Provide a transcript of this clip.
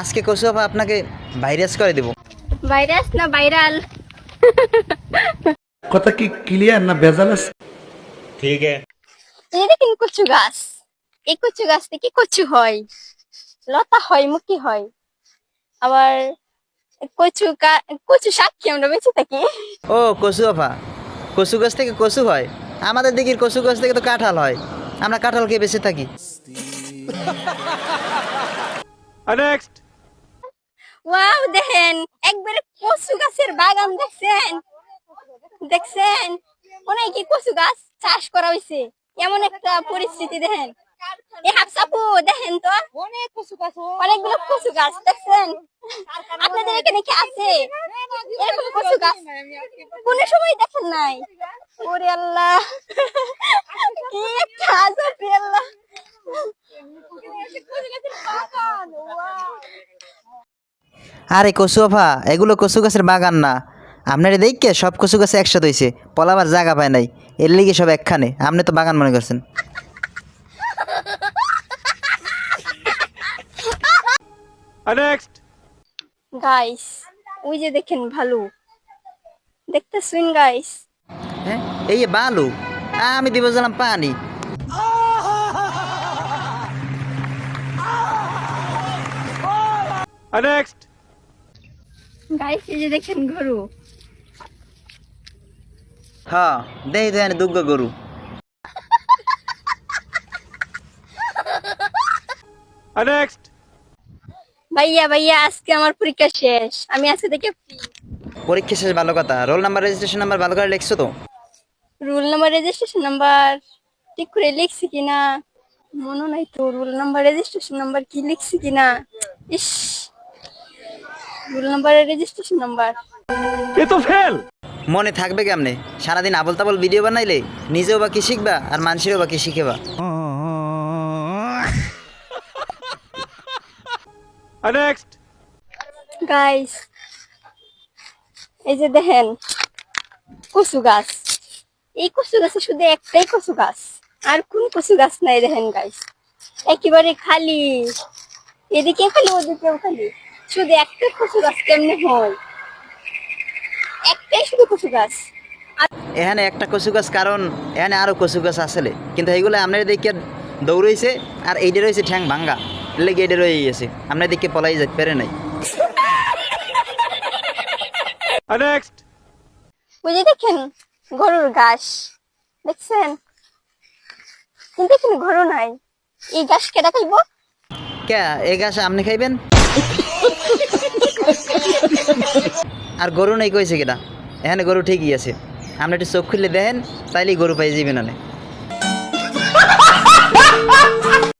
আজকে কসু আপনাকে ভাইরাস করে দেব। ভাইরাস না ভাইরাল? কথা কি ক্লিয়ার না ভেজাল আছে? ঠিক আছে। এই দেখেন কচু গাছ? এই কচু গাছ থেকে কচু হয়? লতা হয় মুখি হয়। আবার কচু কচু শাক কি আমরা বেঁচে থাকি? ও কচু আপা কচু গাছ থেকে কচু হয়। আমাদের দিকের কচু গাছ থেকে তো কাঁঠাল হয়। আমরা কাঁঠাল খেয়ে বেঁচে থাকি। নেক্সট ওয়াও দেখেন, একবারে কচু গাছের বাগান, দেখছেন? দেখছেন? অনেক কি কচু গাছ চাষ করা হয়েছে এমন একটা পরিস্থিতি, দেখেন। এই হাফসাপু দেখেন তো। অনেকগুলো কচু গাছ, দেখছেন? আপনাদের এখানে কি আছে? কচু গাছ? কোন সময় দেখেন নাই কি একটা আজব রে আল্লাহ আরে কচু আফা এগুলো কচু গাছের বাগান না। আপনারা দেখকে সব কচু গাছে একসাথে হয়েছে পলাবার জায়গা পায় নাই। এর লিগে সব একখানে আপনি তো বাগান মনে করছেন। গাইস ওই যে দেখেন ভালো। দেখতেছেন গাইস হ্যাঁ এই বালু আমি দিব জানলাম পানি। নেক্সট গাই যে দেখেন গরু। হ্যাঁ দেই দেন দুগ্গ গরু। ভাইয়া ভাইয়া আজকে আমার পরীক্ষা শেষ। আমি আজকে দেখে পরীক্ষা শেষ ভালো কথা। রোল নাম্বার রেজিস্ট্রেশন নাম্বার ভালো করে লিখছো তো? রোল নাম্বার রেজিস্ট্রেশন নাম্বার ঠিক করে লিখছি কিনা? মনে নাই তো রোল নাম্বার রেজিস্ট্রেশন নাম্বার কি লিখছি কিনা? ইস। Roll registration number. এ তো ফেল মনে থাকবে কেমনে? সারাদিন আবল তাবল ভিডিও বানাইলে নিজেও বা কি শিখবা আর মানুষেরও বা কি শিখেবা? নেক্সট গাইস এই যে দেখেন কচু গাছ। এই কচু গাছে শুধু একটাই কচু গাছ। আর কোন কচু গাছ নাই দেখেন গাইস একেবারে খালি। এদিকে খালি ওদিকেও খালি। শুধু একটা কচু গাছ কেমনে হয়? একটাই শুধু কচু গাছ। এখানে একটা কচু গাছ কারণ এখানে আরও কচু গাছ আসলে। কিন্তু এইগুলো আমরা দেখে দৌড়েছে আর এইটা রয়েছে ঠ্যাং ভাঙ্গা। লেগে এটা রয়ে গেছে। আমরা দেখে পলাই যাই পেরে নাই। দেখেন গরুর ঘাস। দেখছেন? কিন্তু এখানে গরু নাই। এই ঘাস কেটা খাইব? কে? এই ঘাস আপনি খাইবেন? আর গরু নেই কইছে কিনা? এখানে গরু ঠিকই আছে। আপনি একটু চোখ খুললে দেখেন, তাইলেই গরু পাই যাবেন